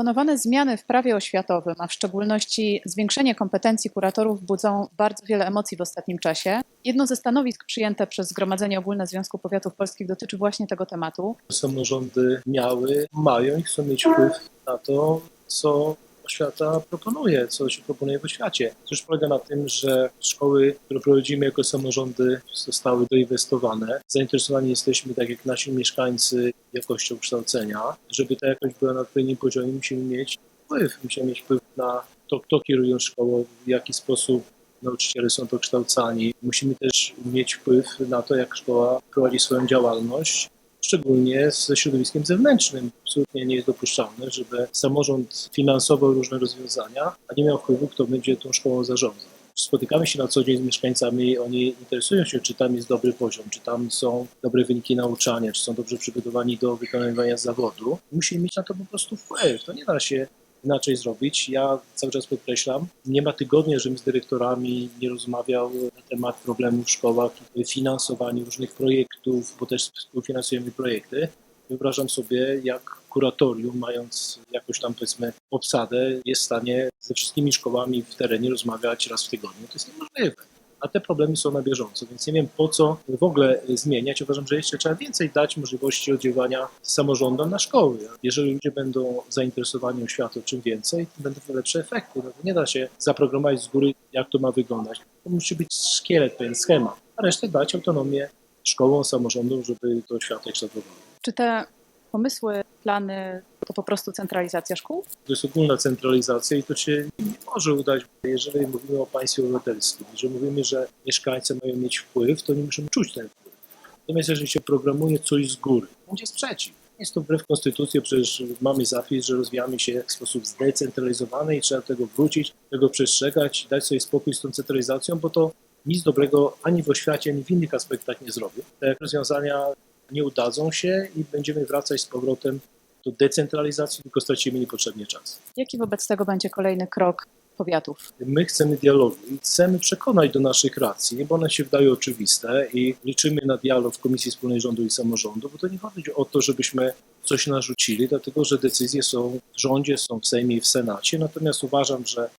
Proponowane zmiany w prawie oświatowym, a w szczególności zwiększenie kompetencji kuratorów, budzą bardzo wiele emocji w ostatnim czasie. Jedno ze stanowisk przyjęte przez Zgromadzenie Ogólne Związku Powiatów Polskich dotyczy właśnie tego tematu. Samorządy miały, mają i chcą mieć wpływ na to, co oświata proponuje, co się proponuje w oświacie. Rzecz polega na tym, że szkoły, które prowadzimy jako samorządy, zostały doinwestowane. Zainteresowani jesteśmy, tak jak nasi mieszkańcy, jakością kształcenia. Żeby ta jakość była na odpowiednim poziomie, musimy mieć wpływ. Musimy mieć wpływ na to, kto kieruje szkołą, w jaki sposób nauczyciele są dokształcani. Musimy też mieć wpływ na to, jak szkoła prowadzi swoją działalność szczególnie ze środowiskiem zewnętrznym. Absolutnie nie jest dopuszczalne, żeby samorząd finansował różne rozwiązania, a nie miał wpływu, kto będzie tą szkołą zarządzał. Spotykamy się na co dzień z mieszkańcami, oni interesują się, czy tam jest dobry poziom, czy tam są dobre wyniki nauczania, czy są dobrze przygotowani do wykonywania zawodu. Musimy mieć na to po prostu wpływ. To nie da się inaczej zrobić. Ja cały czas podkreślam, nie ma tygodnia, żebym z dyrektorami nie rozmawiał na temat problemów w szkołach, finansowaniu różnych projektów, bo też współfinansujemy projekty. Wyobrażam sobie, jak kuratorium, mając jakąś tam powiedzmy obsadę, jest w stanie ze wszystkimi szkołami w terenie rozmawiać raz w tygodniu. To jest niemożliwe a te problemy są na bieżąco, więc nie wiem po co w ogóle zmieniać. Uważam, że jeszcze trzeba więcej dać możliwości oddziaływania samorządom na szkoły. Jeżeli ludzie będą zainteresowani oświatą czym więcej, to będą lepsze efekty. No nie da się zaprogramować z góry, jak to ma wyglądać. To musi być szkielet, pewien schemat, a resztę dać autonomię szkołom, samorządom, żeby to oświatę kształtowało. Czy te pomysły, plany to po prostu centralizacja szkół? To jest ogólna centralizacja i to się nie może udać. Jeżeli mówimy o państwie obywatelskim, że mówimy, że mieszkańcy mają mieć wpływ, to nie muszą czuć ten wpływ. Natomiast jeżeli się programuje coś z góry, będzie sprzeciw. Jest to wbrew konstytucji, przecież mamy zapis, że rozwijamy się w sposób zdecentralizowany i trzeba tego wrócić, tego przestrzegać, dać sobie spokój z tą centralizacją, bo to nic dobrego ani w oświacie, ani w innych aspektach nie zrobi. Te rozwiązania nie udadzą się i będziemy wracać z powrotem do decentralizacji, tylko stracimy niepotrzebnie czas. Jaki wobec tego będzie kolejny krok powiatów? My chcemy dialogu i chcemy przekonać do naszych racji, bo one się wydają oczywiste i liczymy na dialog w Komisji Wspólnej Rządu i Samorządu, bo to nie chodzi o to, żebyśmy coś narzucili, dlatego że decyzje są w rządzie, są w Sejmie i w Senacie, natomiast uważam, że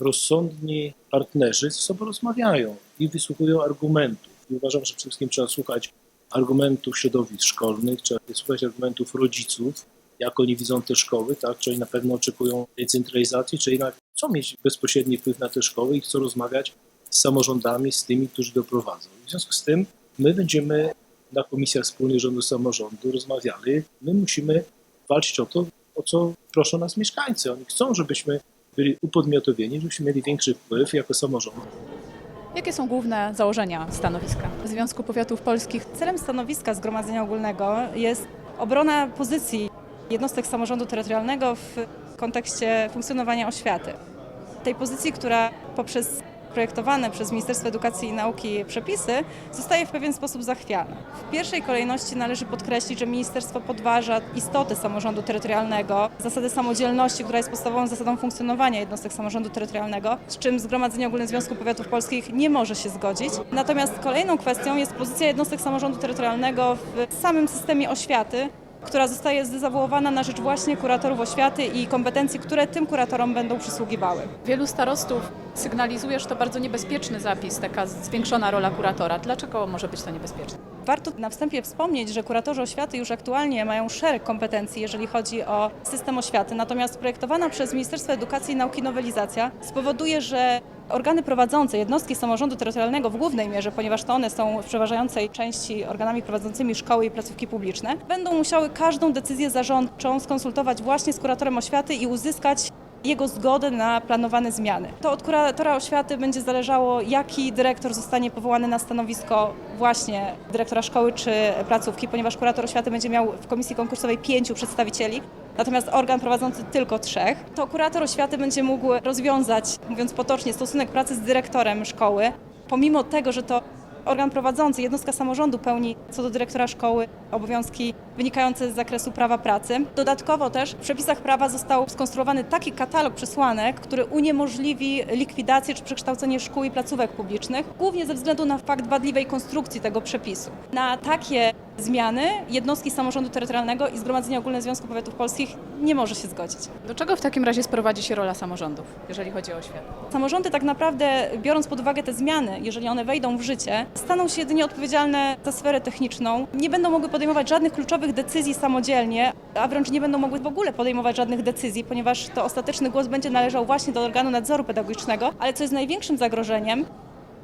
rozsądni partnerzy ze sobą rozmawiają i wysłuchują argumentów. I uważam, że przede wszystkim trzeba słuchać argumentów środowisk szkolnych, trzeba słuchać argumentów rodziców, jak oni widzą te szkoły, tak? czy oni na pewno oczekują tej centralizacji, czy jednak chcą mieć bezpośredni wpływ na te szkoły i chcą rozmawiać z samorządami, z tymi, którzy doprowadzą. W związku z tym my będziemy na komisjach wspólnych rządu samorządu rozmawiali. My musimy walczyć o to, o co proszą nas mieszkańcy. Oni chcą, żebyśmy byli upodmiotowieni, żebyśmy mieli większy wpływ jako samorząd. Jakie są główne założenia stanowiska Związku Powiatów Polskich? Celem stanowiska Zgromadzenia Ogólnego jest obrona pozycji jednostek samorządu terytorialnego w kontekście funkcjonowania oświaty. Tej pozycji, która poprzez projektowane przez Ministerstwo Edukacji i Nauki przepisy zostaje w pewien sposób zachwiana. W pierwszej kolejności należy podkreślić, że ministerstwo podważa istotę samorządu terytorialnego, zasadę samodzielności, która jest podstawową zasadą funkcjonowania jednostek samorządu terytorialnego, z czym Zgromadzenie Ogólne Związku Powiatów Polskich nie może się zgodzić. Natomiast kolejną kwestią jest pozycja jednostek samorządu terytorialnego w samym systemie oświaty, która zostaje zdezawuowana na rzecz właśnie kuratorów oświaty i kompetencji, które tym kuratorom będą przysługiwały. Wielu starostów sygnalizuje, że to bardzo niebezpieczny zapis, taka zwiększona rola kuratora. Dlaczego może być to niebezpieczne? Warto na wstępie wspomnieć, że kuratorzy oświaty już aktualnie mają szereg kompetencji, jeżeli chodzi o system oświaty, natomiast projektowana przez Ministerstwo Edukacji i Nauki nowelizacja spowoduje, że organy prowadzące, jednostki samorządu terytorialnego w głównej mierze, ponieważ to one są w przeważającej części organami prowadzącymi szkoły i placówki publiczne, będą musiały każdą decyzję zarządczą skonsultować właśnie z kuratorem oświaty i uzyskać jego zgodę na planowane zmiany. To od kuratora oświaty będzie zależało, jaki dyrektor zostanie powołany na stanowisko właśnie dyrektora szkoły czy placówki, ponieważ kurator oświaty będzie miał w komisji konkursowej pięciu przedstawicieli, natomiast organ prowadzący tylko trzech. To kurator oświaty będzie mógł rozwiązać, mówiąc potocznie, stosunek pracy z dyrektorem szkoły, pomimo tego, że to organ prowadzący, jednostka samorządu pełni co do dyrektora szkoły obowiązki wynikające z zakresu prawa pracy. Dodatkowo też w przepisach prawa został skonstruowany taki katalog przesłanek, który uniemożliwi likwidację czy przekształcenie szkół i placówek publicznych, głównie ze względu na fakt wadliwej konstrukcji tego przepisu. Na takie zmiany jednostki samorządu terytorialnego i Zgromadzenia Ogólne Związku Powiatów Polskich nie może się zgodzić. Do czego w takim razie sprowadzi się rola samorządów, jeżeli chodzi o oświatę? Samorządy tak naprawdę, biorąc pod uwagę te zmiany, jeżeli one wejdą w życie, staną się jedynie odpowiedzialne za sferę techniczną, nie będą mogły podejmować żadnych kluczowych decyzji samodzielnie, a wręcz nie będą mogły w ogóle podejmować żadnych decyzji, ponieważ to ostateczny głos będzie należał właśnie do organu nadzoru pedagogicznego, ale co jest największym zagrożeniem,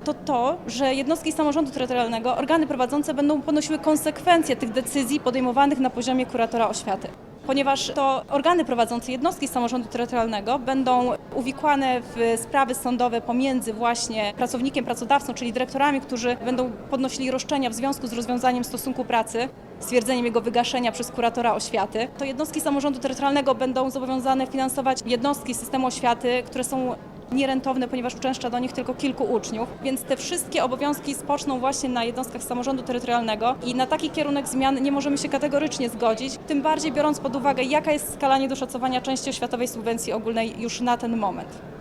to to, że jednostki samorządu terytorialnego, organy prowadzące będą ponosiły konsekwencje tych decyzji podejmowanych na poziomie kuratora oświaty. Ponieważ to organy prowadzące jednostki samorządu terytorialnego będą uwikłane w sprawy sądowe pomiędzy właśnie pracownikiem, pracodawcą, czyli dyrektorami, którzy będą podnosili roszczenia w związku z rozwiązaniem stosunku pracy, stwierdzeniem jego wygaszenia przez kuratora oświaty. To jednostki samorządu terytorialnego będą zobowiązane finansować jednostki systemu oświaty, które są nierentowne, ponieważ uczęszcza do nich tylko kilku uczniów, więc te wszystkie obowiązki spoczną właśnie na jednostkach samorządu terytorialnego i na taki kierunek zmian nie możemy się kategorycznie zgodzić, tym bardziej biorąc pod uwagę, jaka jest skala niedoszacowania części oświatowej subwencji ogólnej już na ten moment.